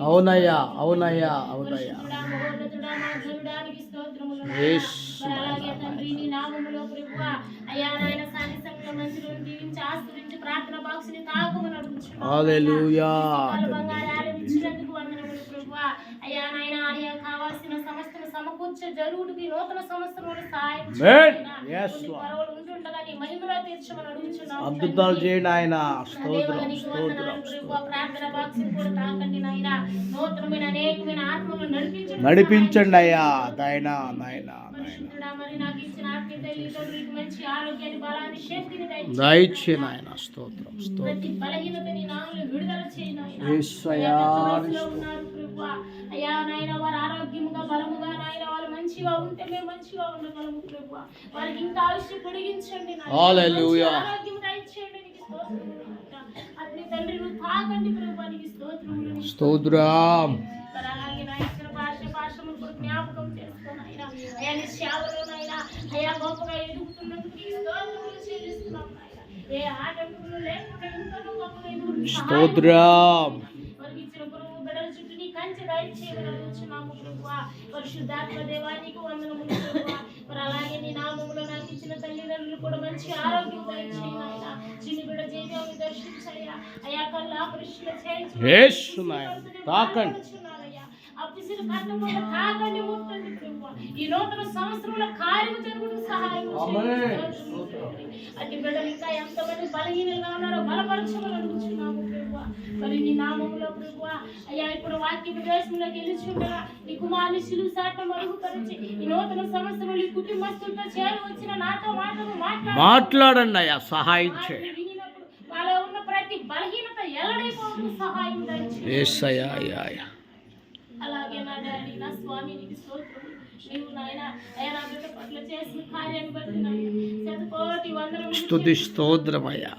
అవునయ్యా అవునయ్యా అవునయ్యా. హల్లెలూయా అయ్యా నాయన అయ్యా కావాల్సిన సమకూర్చే జరుగుడికి నూతన సంవత్సరంలో సహాయం. చేయండి. మహిమలో తీర్చమని అడుగుచున్నాను అద్భుతాలు. చేయండి ఆయన స్తోత్రం స్తోత్రం. ప్రార్థన కూడా తాకండి నాయనా. నూతనమైన అనేకమైన ఆత్మలను నడిపించండి నడిపించండి అయ్యా నాయనా నాయనా నాయనా పరిశుద్ధుడా, మరి నాకు ఇచ్చిన ఆత్మీయ తల్లిదండ్రులకు మంచి ఆరోగ్యాన్ని బలాన్ని శక్తిని దయచేయండి. దయచే నాయన స్తోత్రం స్తోత్రం ప్రతి బలహీనత నీ నామములో విడుదల చేయి నాయనా. యేసయ్యా, అయ్యా, పెద్ద వయసులో ఉన్నారు ప్రభువా. అయ్యా నాయన వారు ఆరోగ్యముగా బలముగా నాయన వాళ్ళు మంచిగా ఉంటే మేము మంచిగా ఉండగలము ప్రభువా వారికి ఇంకా ఆయుష్య పొడిగించండి. హల్లెలూయా. ఆరోగ్యం దయచేయండి నీకు. అగ్ని తండ్రి నువ్వు తాకండి నీకు స్తోత్రం మరి అలాగే నా ఇచ్చిన భాష భాషను కూడా జ్ఞాపకం చేసుకోను ఆయన అయ్యా నీ సేవలోనైనా అయ్యా గొప్పగా ఎదుగుతున్నందుకు నీకు స్తోత్రములు చెల్లిస్తున్నాం నాయనా. ఏ ఆటంకములు లేకుండా ఇంకా నువ్వు గొప్పగా ఎదుగుతూ సహాయం స్తోత్రం వారికి ఇచ్చిన గురువు బిడ్డల చుట్టూ నీ కంచె దయచేయమని అడుగుచున్నాము ప్రభువా. పరిశుద్ధాత్మ దేవానికి వందనములు ప్రభువా. మరి అలాగే నీ నామములో నాకు ఇచ్చిన తల్లిదండ్రులు కూడా మంచి ఆరోగ్యం దయచేయి నాయనా. చిన్ని బిడ్డ జీవితాన్ని దర్శించయ్యా అయ్యా కళ్ళు ఆపరేషన్లు చేయించు. తాకండి. అడుగుచున్నారయ్యా. అప్పిసిన కన్ను కూడా తాకండి ముట్టండి ప్రభువా. ఈ నూతన సంవత్సరంలో కార్యము జరుగుటకు సహాయం బిడ్డలు ఇంకా ఎంతమంది బలహీనంగా ఉన్నారో బలపరచమని అడుగుచున్నాము మరి నీ నామములో ప్రభువా అయ్యా ఇప్పుడు వాక్య ప్రవేశంలోకి వెళ్ళుచుండగా నీ కుమారుని శిలువు సాట మరుగుపరిచి ఈ నూతన సంవత్సరంలో ఈ కుటుంబస్తులతో చేరి వచ్చిన నాతో మాటలు మాట్లాడి. మాట్లాడండి అయ్యా సహాయం చేయండి. వాళ్ళలో ఉన్న ప్రతి బలహీనత ఎల్లడైపోవడం సహాయం దయచేయండి. అలాగే నా డాడీ నా స్వామి నీకు స్తోత్రం. నీవు నాయన అయ్యా నా బిడ్డ పట్ల చేసిన కార్యాన్ని బట్టి స్తుతి స్తోత్రం అయ్యా.